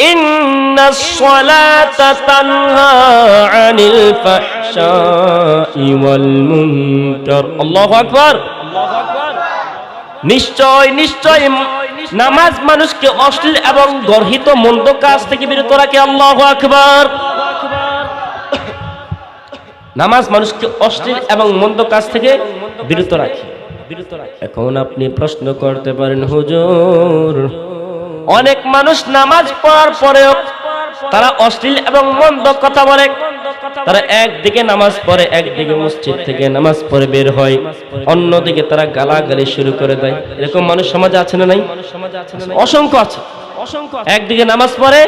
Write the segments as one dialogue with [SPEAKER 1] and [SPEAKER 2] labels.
[SPEAKER 1] إن الصلاة تنهى عن الفحشاء والمنكر الله أكبر নিশ্চয় নিশ্চয় নামাজ মানুষকে অশ্লীল এবং গর্হিত মন্দ কাজ থেকে বিরত রাখে আল্লাহ আকবার নামাজ মানুষকে অশ্লীল এবং মন্দ কাজ থেকে বিরত রাখে বিরত রাখে এখন আপনি প্রশ্ন করতে পারেন হুজুর অনেক মানুষ নামাজ পড়ার পরেও তারা অশ্লীল এবং মন্দ কথা বলে। তারা একদিকে নামাজ পড়ে, একদিকে মসজিদ থেকে নামাজ পড়ে বের হয়। অন্যদিকে তারা গালাগালি শুরু করে দেয়। এরকম মানুষ সমাজে আছে না নাই? অসংখ্য আছে। একদিকে নামাজ পড়ে,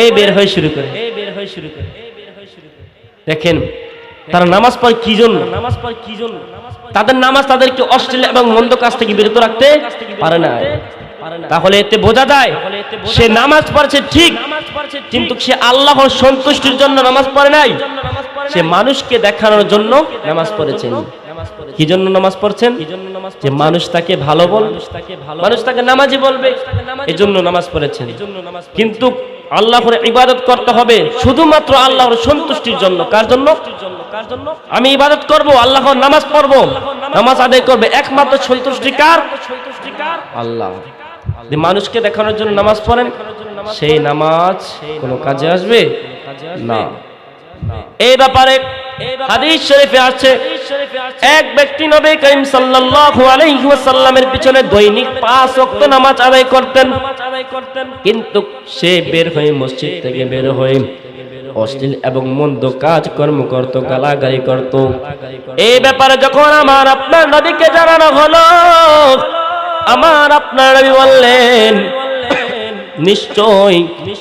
[SPEAKER 1] এই বের হয়ে শুরু করে। এই বের হয়ে শুরু করে দেখেন, তারা নামাজ পড়ে কি জন্য নামাজ পড়ে কি জন্য? তাদের নামাজ তাদেরকে অশ্লীল এবং মন্দ কাজ থেকে বিরত রাখতে পারে না। তাহলে এতে বোঝা যায় সে নামাজ পড়ছে ঠিক কিন্তু সে আল্লাহর সন্তুষ্টির জন্য নামাজ পড়ে নাই। সে মানুষকে দেখানোর জন্য নামাজ পড়েছেন। কি জন্য নামাজ পড়ছেন? যে মানুষ তাকে ভালো বল মানুষ তাকে নামাজি বলবে এই জন্য নামাজ পড়েছেন। কিন্তু আল্লাহর ইবাদত করতে হবে শুধুমাত্র আল্লাহর সন্তুষ্টির জন্য। কার জন্য? আমি ইবাদত করব আল্লাহর নামাজ পড়ব। নামাজ আদায় করবে একমাত্র সন্তুষ্টি কার? আল্লাহ। যে মানুষকে দেখানোর জন্য নামাজ পড়েন, সেই নামাজ কোনো কাজে আসবে? না। এই ব্যাপারে হাদিস শরীফে আছে এক ব্যক্তি নবী করিম সাল্লাল্লাহু আলাইহি ওয়াসাল্লামের পিছনে দৈনিক পাঁচ ওয়াক্ত নামাজ আদায় করতেন। কিন্তু সে বের হয়ে মসজিদ থেকে বের হয়ে অশ্লীল এবং মন্দ কাজ কর্ম করত, গালাগালি করত। এই ব্যাপারে যখন আমার আপনার নদীকে জানানো হলো আমার আপনার নবী বললেন নিশ্চয়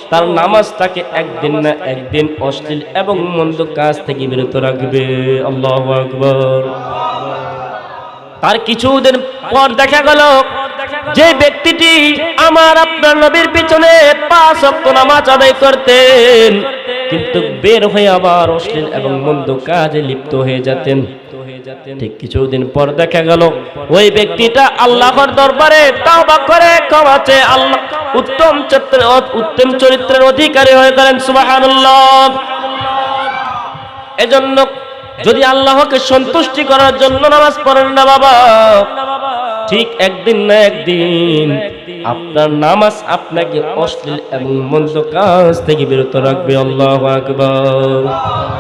[SPEAKER 1] তার নামাজ তাকে একদিন না একদিন অশ্লীল এবং মন্দ কাজ থেকে বিরত রাখবে। আল্লাহ আকবর। তার কিছুদিন পর দেখা গেল, যে ব্যক্তিটি আমার আপনার নবীর পিছনে পাঁচ নামাজ আদায় করতেন কিন্তু বের হয়ে আবার অশ্লীল এবং মন্দ কাজে লিপ্ত হয়ে যেতেন। ঠিক কিছুদিন পর দেখা গেল, ওই ব্যক্তিটা আল্লাহর দরবারে তাওবা করে ক্ষমাতে আল্লাহ, উত্তম চরিত্রের উত্তম চরিত্রের অধিকারী হয়ে গেলেন, সুবহানাল্লাহ। এজন্য যদি আল্লাহকে সন্তুষ্টি করার জন্য নামাজ পড়েন না বাবা, ঠিক একদিন না একদিন। আপনার নামাজ আপনাকে অশ্লীল এবং মন্দ কাজ থেকে বিরত রাখবে। আল্লাহ আকবার।